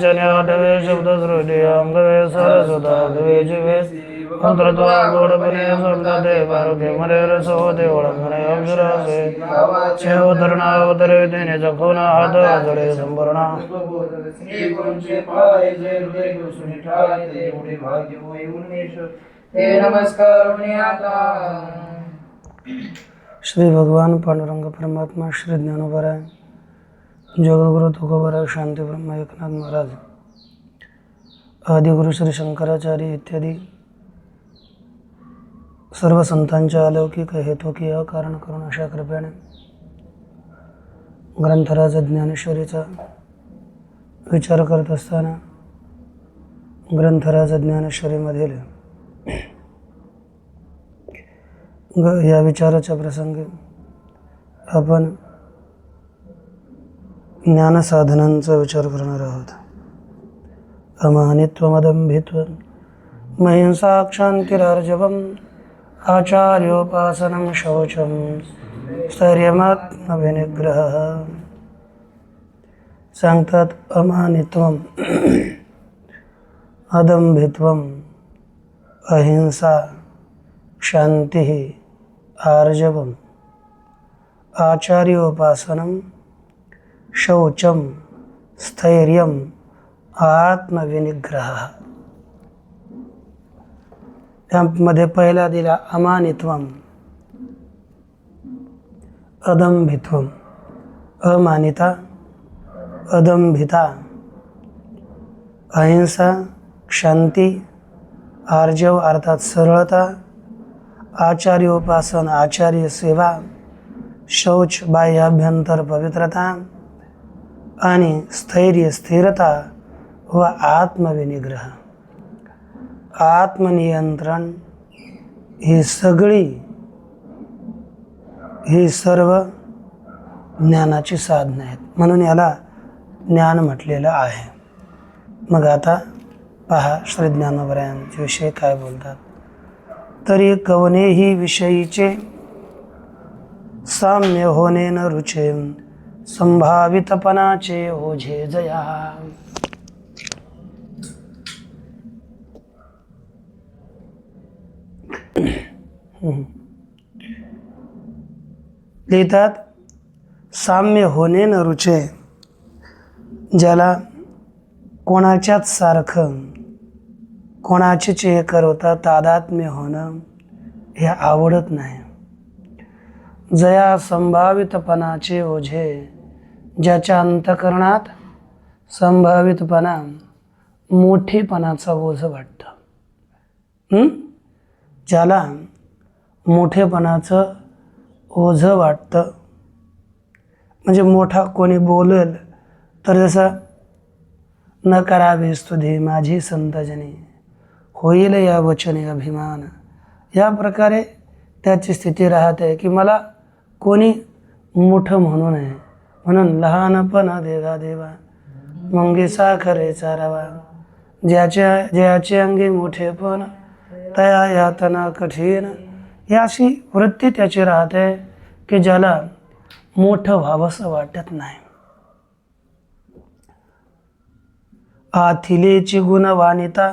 जन्याटवे श्रुती अंगवे सरस्वता द्वे जिवे मंत्रत्वा गोडपणे शब्दते पारुके मरे रसो देवळंगणे अक्षरासे चेवतरणावतरे तेने चखोना हात आजडे संभरणा श्री भगवान पांडुरंग परमात्मा श्री ज्ञानोबराय। जगद्गुरु तुकोबराव शांती ब्रह्म एकनाथ महाराज आदिगुरु श्री शंकराचार्य इत्यादी सर्व संतांच्या अलौकिक हेतुकीय कारण करून अशा कृपेने ग्रंथराज ज्ञानेश्वरीचा विचार करत असताना ग्रंथराज ज्ञानेश्वरीमधील ग या विचाराच्या प्रसंगी आपण ज्ञानसाधनांचा विचार करणार आहोत. अमानित्वमदंभित्व महिंसाक्षांतिरार्जवम आचार्योपासनं शौचं स्थैर्यमात्मविनिग्रह। सांगतात अमानित्वम अदंभित्वम अहिंसा शांती आर्जवम आचार्योपासनं शौचं स्थैर्य आत्मविनिग्रह. त्यामध्ये पहिला दिला अमानित्व अदंभित्व. अमानिता अदंभिता. अहिंसा क्षांती आर्जव अर्थात सरळता. आचार्योपासन आचार्य सेवा. शौच बाह्य अभ्यंतर पवित्रता. आणि स्थैर्य स्थिरता व आत्मविनिग्रह. आत्मनियंत्रण ही सगळी ही सर्व ज्ञानाची साधनं आहेत. म्हणून याला ज्ञान म्हटलेलं आहे. मग आता पहा श्री ज्ञानोबरायांचे विषय काय बोलतात. तरी कवनेही विषयीचे साम्य होणे न रुचे संभावितपणाचे ओझे जया. लिहितात साम्य होणे न रुचे ज्याला कोणाच्याच सारखं कोणाचीच हे करवता तादात्म्य होणं हे आवडत नाही. जया संभावितपणाचे ओझे ज्याच्या अंतकरणात संभावितपणा मोठेपणाचा ओझ वाटतं. ज्याला मोठेपणाचं ओझं वाटतं. म्हणजे मोठा कोणी बोलेल तर जसं न करावी स्तुती माझी संतजनी होईल या वचने अभिमान. या प्रकारे त्याची स्थिती राहते की मला कोणी मोठं म्हणू नये. म्हणून लहानपणा देवा देवा. मंगी साखरे चारावा. ज्याच्या ज्याचे अंगी मोठेपण तया यातना कठीण. ही अशी वृत्ती त्याची राहते की ज्याला मोठं व्हावंसं वाटत नाही. आथिलेची गुणवानिता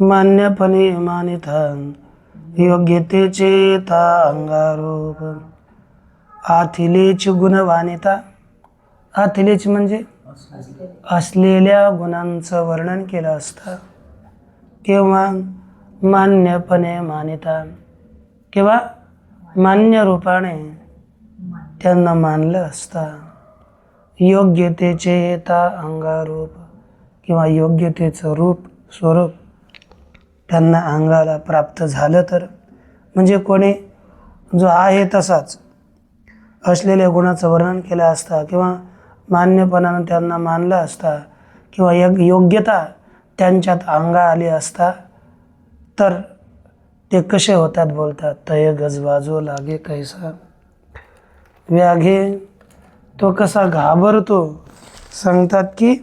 मान्यपणे मानिता योग्यतेचे ता अंगारोप. आथिलेची गुणवानिता आथिलेच म्हणजे असलेल्या गुणांचं वर्णन केलं असतं. किंवा मान्यपणे मानिता. किंवा मान्य रूपाने त्यांना मानलं असतं. योग्यतेचे येता अंगारूप किंवा योग्यतेचं रूप स्वरूप त्यांना अंगाला प्राप्त झालं तर. म्हणजे कोणी जो आहे तसाच. असलेल्या गुणाचं वर्णन केलं असता किंवा मान्यपणानं त्यांना मानलं असता किंवा यग योग्यता त्यांच्यात अंगा आली असता तर ते कसे होतात बोलतात? तय गजबाजो लागे कैसा. व्याघे तो कसा घाबरतो? सांगतात की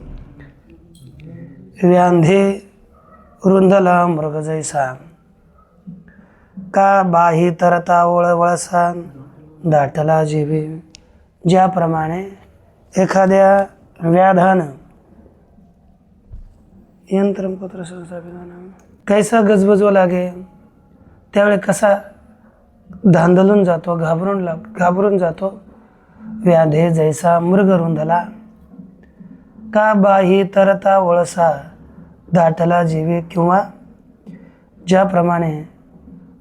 व्यांधे रुंदला मृग जैसा. का बाही तरता वळ वळसा दाटला जीवी। ज्याप्रमाणे एखाद्या व्याधानं यंत्रम पुत्र कैसा गजबजवा लागे त्यावेळी कसा धांदलून जातो घाबरून लाग घाबरून जातो व्याधे जैसा मृग रुंदला। का बाही तरता वळसा दाटला जीवे किंवा ज्याप्रमाणे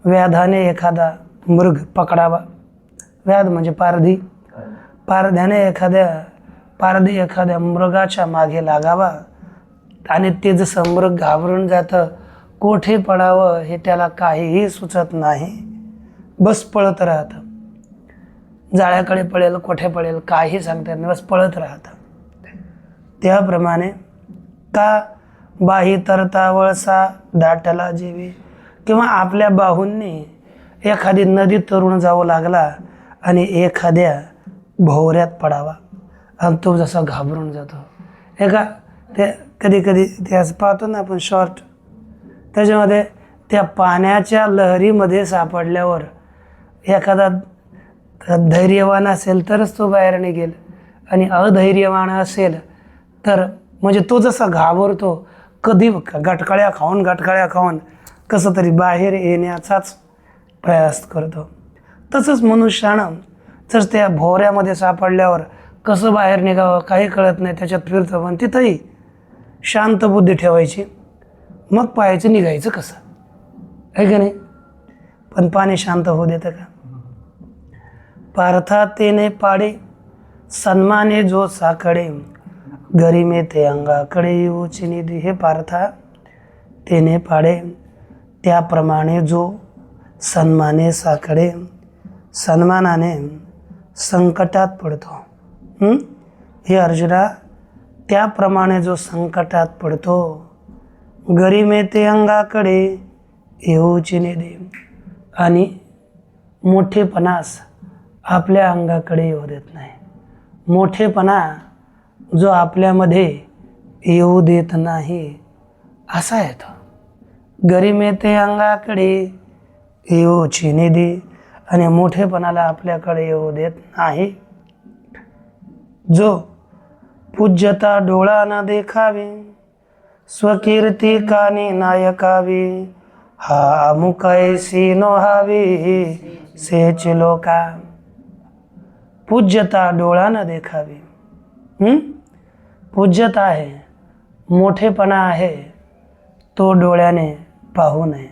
व्याधाने एखादा मृग पकडावा व्याध म्हणजे पारधी. पारध्याने एखाद्या पारधी एखाद्या मृगाच्या मागे लागावा आणि ते जसं मृग घाबरून जातं कोठे पडावं हे त्याला काहीही सुचत नाही. बस पळत राहतं. जाळ्याकडे पडेल कोठे पडेल काही सांगता येत नाही बस पळत राहतं. त्याप्रमाणे का बाही तरता वळसा दाटला जीवी? किंवा आपल्या बाहूंनी एखादी नदी तरुण जावं लागला आणि एखाद्या भोवऱ्यात पडावा. आणि तो जसा घाबरून जातो. एका ते कधी कधी ते पाहतो ना आपण शॉर्ट. त्याच्यामध्ये त्या पाण्याच्या लहरीमध्ये सापडल्यावर एखादा धैर्यवान असेल तरच तो बाहेर निघेल. आणि अधैर्यवान असेल तर म्हणजे तो जसा घाबरतो कधी गटकळ्या खाऊन गटकळ्या खाऊन कसं तरी बाहेर येण्याचाच प्रयास करतो. तसंच मनुष्यानं जर त्या भोवऱ्यामध्ये सापडल्यावर कसं बाहेर निघावं काही कळत नाही त्याच्यात फिरतं पण तिथंही शांत बुद्धी ठेवायची. मग पाहायचं निघायचं कसं? आहे का नाही? पण पाणी शांत होऊ देतं का? पार्था तेने पाडे सन्माने जो साकडे गरिमे ते अंगाकडे येऊची निधी. हे पार्था तेने पाडे त्याप्रमाणे जो सन्माने साकडे सन्मानाने संकटात पडतो. हे? अर्जुना त्याप्रमाणे जो संकटात पडतो गरिमे ते अंगाकडे येऊची दे आणि मोठेपणास आपल्या अंगाकडे येऊ देत नाही. मोठेपणा जो आपल्यामध्ये येऊ देत नाही असा येतो. गरिमे ते अंगाकडे येऊची निधी आणि मोठेपणाला आपल्याकडे येऊ देत नाही. जो पूज्यता डोळा न देखावी स्वकीर्ती कानी नायकावी हा अमुक ऐसी नोहावी सेच लोका. पूज्यता डोळा न देखावी पूज्यता आहे मोठेपणा आहे तो डोळ्याने पाहू नये.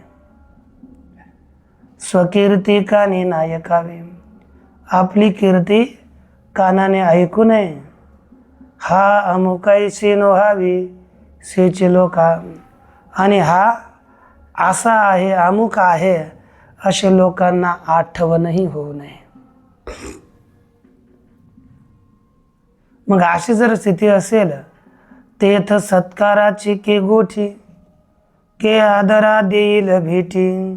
स्वकीर्ती कानी नायकावी आपली कीर्ती कानाने ऐकू नये. हा अमुकाईशी नोहावी सेचे लोका. आणि हा असा आहे अमुक आहे असे लोकांना आठवणही होऊ नये. मग अशी जर स्थिती असेल तेथ सत्काराची के गोठी के आदरा देईल भेटी.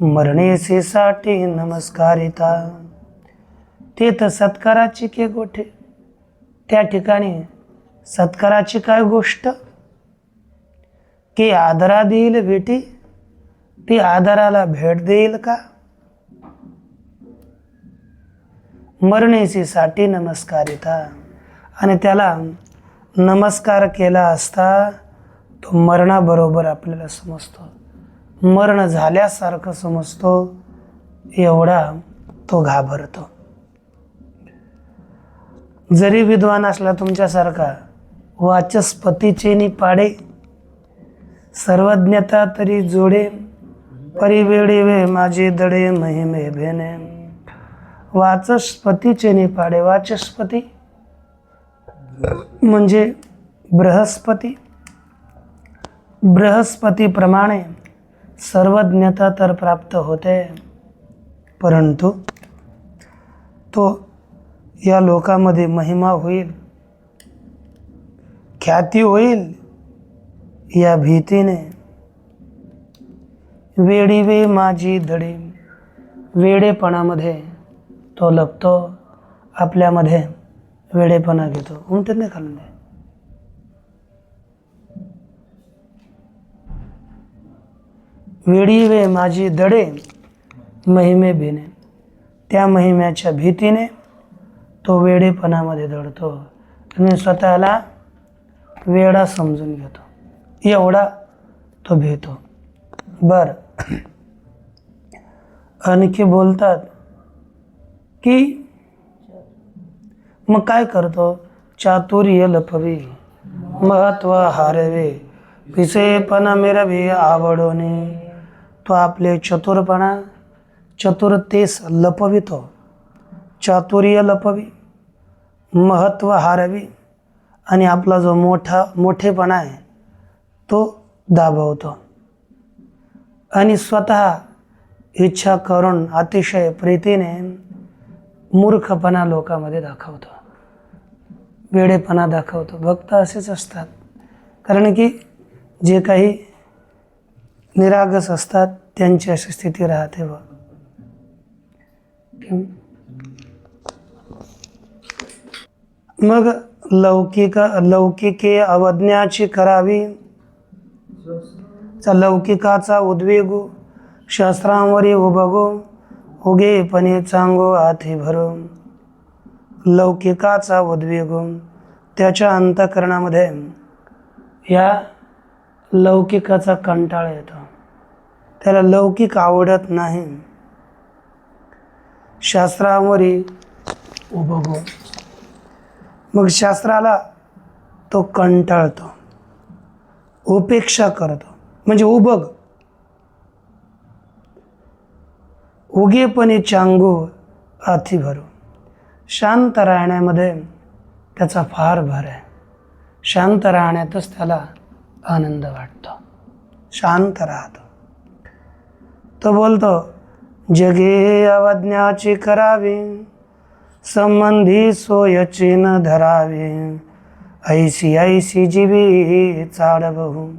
मरणेसे साठे नमस्कारिता. तेथ सत्काराची के गोठे? त्या ठिकाणी सत्काराची काय गोष्ट? की आदरा देईल भेटी ती आदराला भेट देईल का? मरणेची साठी नमस्कारिता. आणि त्याला नमस्कार केला असता तो मरणाबरोबर आपल्याला समजतो. मरण झाल्यासारखं समजतो एवढा तो घाबरतो. जरी विद्वान असला तुमच्यासारखा वाचस्पतीचे पाडे सर्वज्ञता तरी जोडे परिवेळे वे माझे दडे महिमे भेने. वाचस्पतीचे पाडे वाचस्पती म्हणजे बृहस्पती. बृहस्पतीप्रमाणे सर्वज्ञता तर प्राप्त होते परंतु तो या लोकामध्ये महिमा होईल ख्याती होईल या भीतीने. वेडीवे माझी धडे वेडेपणामध्ये तो लपतो आपल्यामध्ये वेडेपणा घेतो. उमटत नाही वेडीवे माझी दडे महिमे भिने त्या महिम्याच्या भीतीने तो वेडेपणामध्ये दडतो. आणि स्वतःला वेडा समजून घेतो. एवढा तो भेटतो बर. आणखी बोलतात की मग काय करतो? चातुर्य लपवी महत्त्व हारवे पिसेपण मिरवी आवडोने. तो आपले चतुरपणा चतुरतेस लपवितो चातुर्य लपवी महत्त्व हारवी आणि आपला जो मोठा मोठेपणा आहे तो दाबवतो. आणि स्वतः इच्छा करून अतिशय प्रीतीने मूर्खपणा लोकांमध्ये दाखवतो. वेडेपणा दाखवतो. भक्त असेच असतात. कारण की जे काही निरागस असतात त्यांची अशी स्थिती राहते व मग लौकिक लौकिके अवज्ञाची करावी. लौकिकाचा उद्वेगू शास्त्रांवरी उभगो उगेपणे चांगो हाती भरो. लौकिकाचा उद्वेग त्याच्या अंतकरणामध्ये या लौकिकाचा कंटाळा येतो. त्याला लौकिक आवडत नाही. शास्त्रावरी उभगो मग शास्त्राला तो कंटाळतो. उपेक्षा करतो. म्हणजे उभग उगेपणे चांगू हाती भरू शांत राहण्यामध्ये त्याचा फार भर आहे. शांत राहण्यातच त्याला आनंद वाटतो. शांत राहतो. तो बोलतो जगे अवज्ञाची करावी संबंधी सोयची न धरावी ऐशी ऐशी जीवी चाडबहू.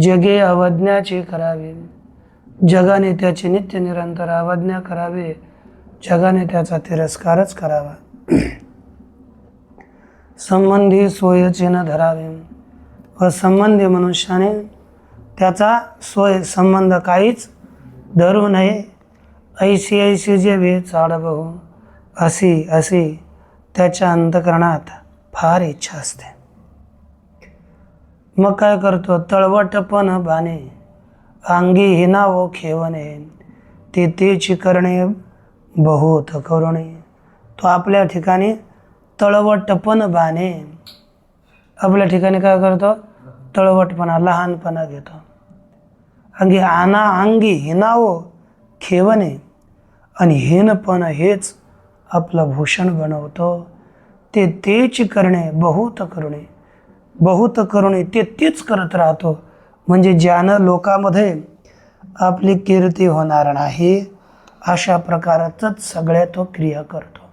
जगे अवज्ञाची करावी जगाने त्याची नित्य निरंतर अवज्ञा करावी जगाने त्याचा तिरस्कारच करावा. संबंधी सोयची न धरावे व संबंधी मनुष्याने. त्याचा सोय संबंध काहीच धरू नये. ऐशी ऐशी जे वे चाड बघू अशी अशी त्याच्या अंतकरणात फार इच्छा असते. मग काय करतो? तळवटपण बाणे अंगी हिना हिनावो खेवणे. ते तेची करणे बहुत करुणे. तो आपल्या ठिकाणी तळवटपण बाणे आपल्या ठिकाणी काय करतो? तळवटपणा लहानपणा घेतो. अंगी आना अंगी हिनावो खेवणे. आणि हीनपण हेच आपलं भूषण बनवतो. ते तेच करणे बहुत करुणे. बहुत करुणे ते तेच करत राहतो. म्हणजे ज्यानं लोकामध्ये आपली कीर्ती होणार नाही अशा प्रकारचंच सगळ्या तो क्रिया करतो.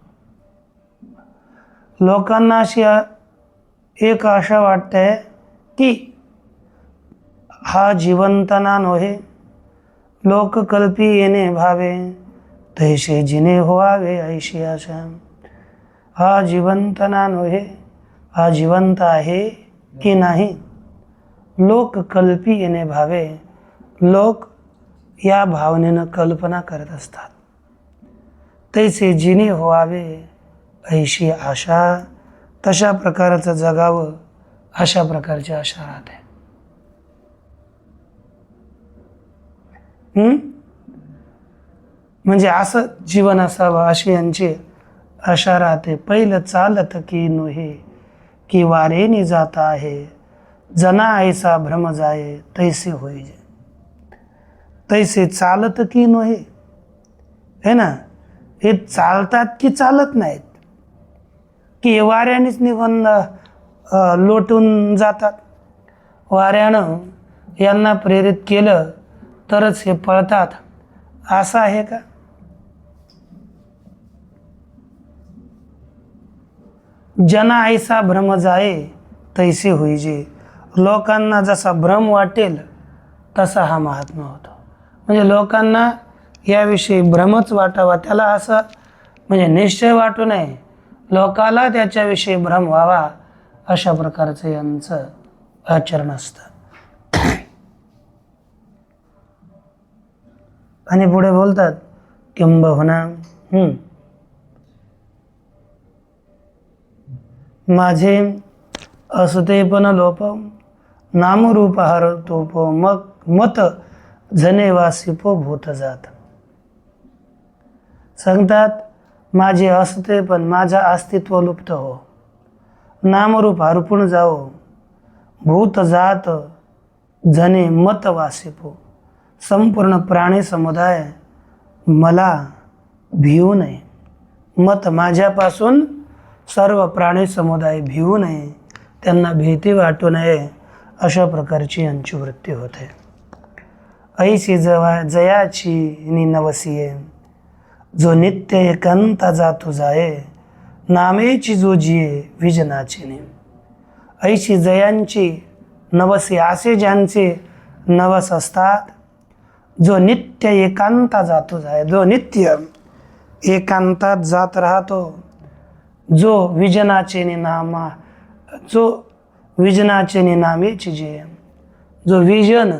लोकांना अशी एक आशा वाटते की हा जिवंतना नोहे. लोककल्पी येणे भावे. तैसे जिने व्हावे ऐशी आशा. हा जिवंतना नोहे. हा जिवंत आहे की नाही? लोककल्पी येणे भावे. लोक या भावनेनं कल्पना करत असतात. तैसे जिने व्हावे ऐशी आशा. तशा प्रकारचं जगावं अशा प्रकारची आशा राहते. म्हणजे असं जीवन असावं अशी यांची आशा राहते. पहिलं चालत की नोहे की वारेने जात आहे. जना ऐसा भ्रम जाये तैसे होई तैसे चालत की नोहे. है ना? हे चालतात की चालत नाहीत. की वाऱ्यानेच निघून लोटून जातात. वाऱ्यानं यांना प्रेरित केलं तरच हे पळतात. असं आहे का? जना ऐसा भ्रम जाये तैसे होईजे लोकांना जसा भ्रम वाटेल तसा हा महात्मा होतो. म्हणजे लोकांना याविषयी भ्रमच वाटावा. त्याला असं म्हणजे निश्चय वाटू नये. लोकाला त्याच्याविषयी भ्रम व्हावा अशा प्रकारचं यांचं आचरण असतं. आणि पुढे बोलतात किंबहुना माझे असते पण लोप नामरूप हर तोप मग मत जनेवासिपो भूत जात. सांगतात माझे असते पण माझा अस्तित्व लुप्त हो. नामरूप हरपून जाओ. भूत जात जने मत वासिपो. संपूर्ण प्राणी समुदाय मला भिवू नये. मत माझ्यापासून सर्व प्राणी समुदाय भिवू नये. त्यांना भीती वाटू नये अशा प्रकारची यांची वृत्ती होते. ऐशी जवा जयाची नि नवसिये जो नित्य एकांता जातो जाये नामेची जो जिये विजनाची ने. ऐशी जयांची नवसी असे ज्यांचे नवस असतात जो नित्य एकांता जातो जाय जो नित्य एकांतात जात राहतो जो विजनाचे निनामा जो विजनाचे निनामेची जे जो विजन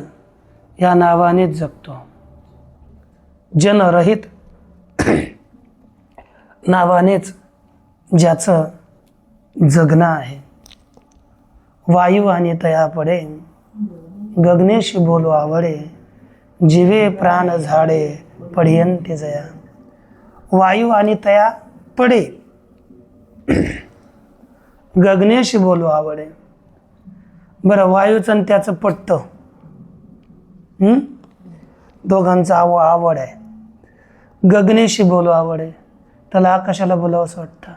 या नावानेच जगतो. जनरहित नावानेच ज्याचं जगणं आहे. वायू आणि तया पडे गगनेशी बोलू आवडे जीवे प्राण झाडे पडियंते जया. वायू आणि तया पडे. गगनेशी बोलू आवडे. बरं वायूचं आणि त्याचं पट्ट. दोघांचा दोघांचं आव आवड आहे. गगनेशी बोलू आवड. आहे त्याला आकाशाला बोलावं असं वाटतं.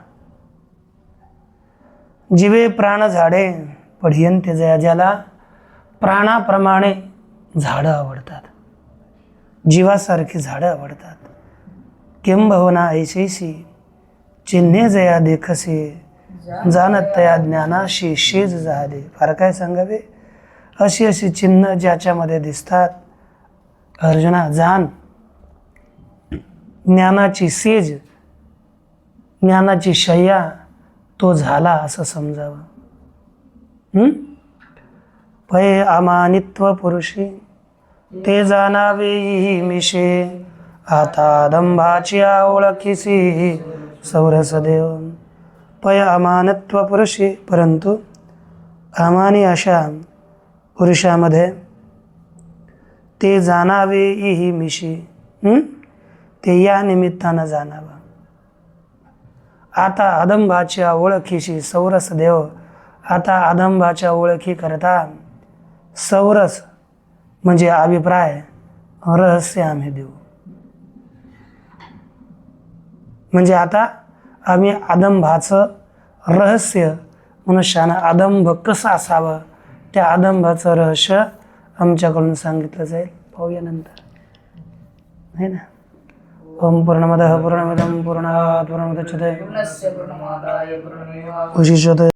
जिवे प्राण झाडे पढियंते जया ज्याला प्राणाप्रमाणे झाडं आवडतात. जीवासारखी झाडं आवडतात. किंबहुना ऐशैशी चिन्हे जया देखसे जाणत तया ज्ञानाशी शेज झाले फार काय सांगावे? अशी अशी चिन्ह ज्याच्यामध्ये दिसतात. अर्जुना जाण ज्ञानाची सेज ज्ञानाची शय्या तो झाला असं समजावं. पै अमानित्व पुरुषी. ते जाणावे मिशे आता दंभाची ओळखीसी सौरसदेव पय अमानत्व पुरुषी. परंतु अमानी अशा पुरुषामध्ये ते जाणावे ही? मिशी ते या निमित्तानं जाणावं. आता अदंबाच्या ओळखीशी सौरस देव. आता अदंबाच्या ओळखीकरता सौरस म्हणजे अभिप्राय रहस्य आम्ही देऊ. म्हणजे आता आम्ही अदंभाचं रहस्य मनुष्यानं अदंभ कसं असावं? त्या अदंभाचं रहस्य आमच्याकडून सांगितलं जाईल. पाहूया नंतर. आहे ना? ओम पूर्णमद पूर्णमिदम पूर्णात् पूर्णमुदच्यते. पूर्णस्य पूर्णमादाय पूर्णमेवावशिष्यते उशिष्यते.